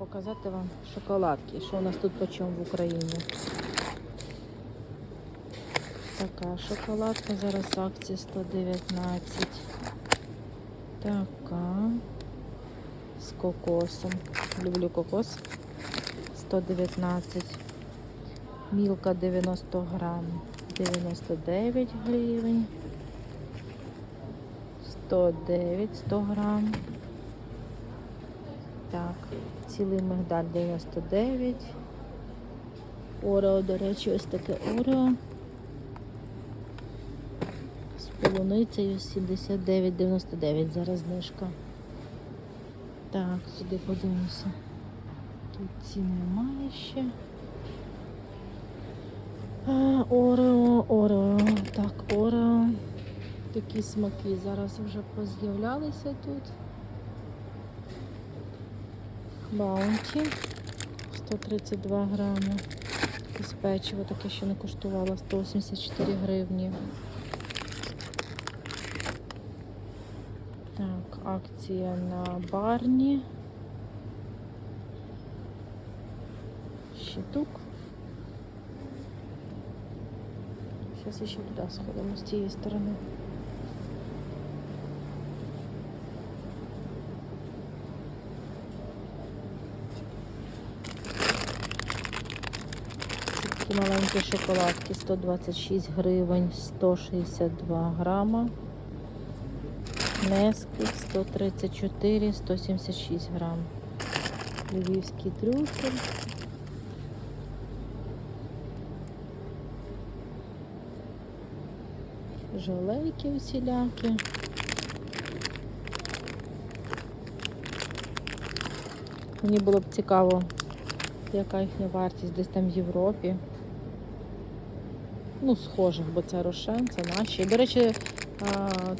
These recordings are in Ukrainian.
показати вам шоколадки, що у нас тут по чому в Україні. Така шоколадка, зараз акція 119. Така. З кокосом. Люблю кокос. 119. Мілка 90 грам. 99 гривень. 109 100 грам. Цілий мигдаль 99. Орео, до речі, ось таке Орео. З полуницею 79,99. Зараз знижка. Так, сюди подивимося. Тут цін немає ще. А, Орео, Орео. Так, Орео. Такі смаки зараз вже поз'являлися тут. Баунті 132 грами. Якесь печиво таке ще не коштувало 184 гривні. Так, акція на барні. Щитук. Зараз ще туди сходимо з цієї сторони. Такі маленькі шоколадки 126 гривень, 162 грама. Несквік 134, 176 грам. Львівський трюфель. Желейки усілякі. Мені було б цікаво, яка їхня вартість десь там в Європі. Ну, схожих, бо це Рошен, це наші. До речі,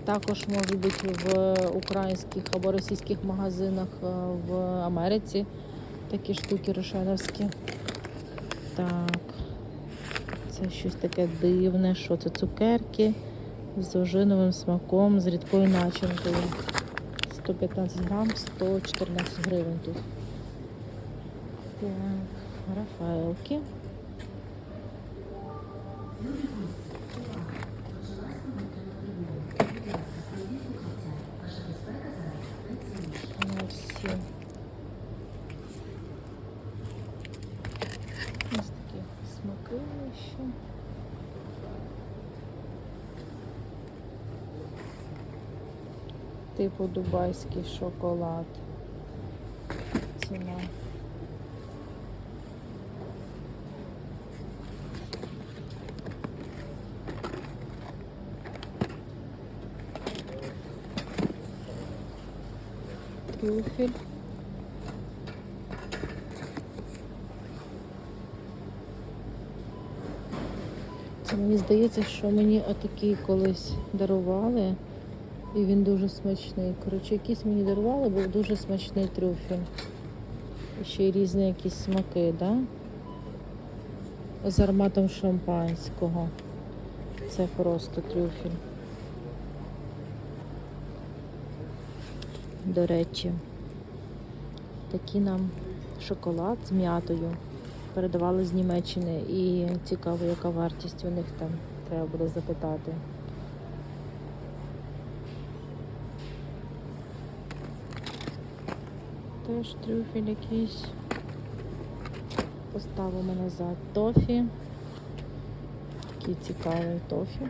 також можуть бути в українських або російських магазинах в Америці такі штуки рошеновські. Так, це щось таке дивне. Що це цукерки з ожиновим смаком, з рідкою начинкою. 115 грам, 114 гривень тут. Так, Рафаелки. Смаки. Типу дубайський шоколад. Ціна. Трюфель. Це мені здається, що мені отакий колись дарували. І він дуже смачний. Коротше, якийсь мені дарували, був дуже смачний трюфель. Ще й різні якісь смаки, да? З ароматом шампанського. Це просто трюфель. До речі, такий нам шоколад з м'ятою передавали з Німеччини. І цікаво, яка вартість у них там. Треба буде запитати. Теж трюфель якийсь. Поставимо назад тофі. Такий цікавий тофі.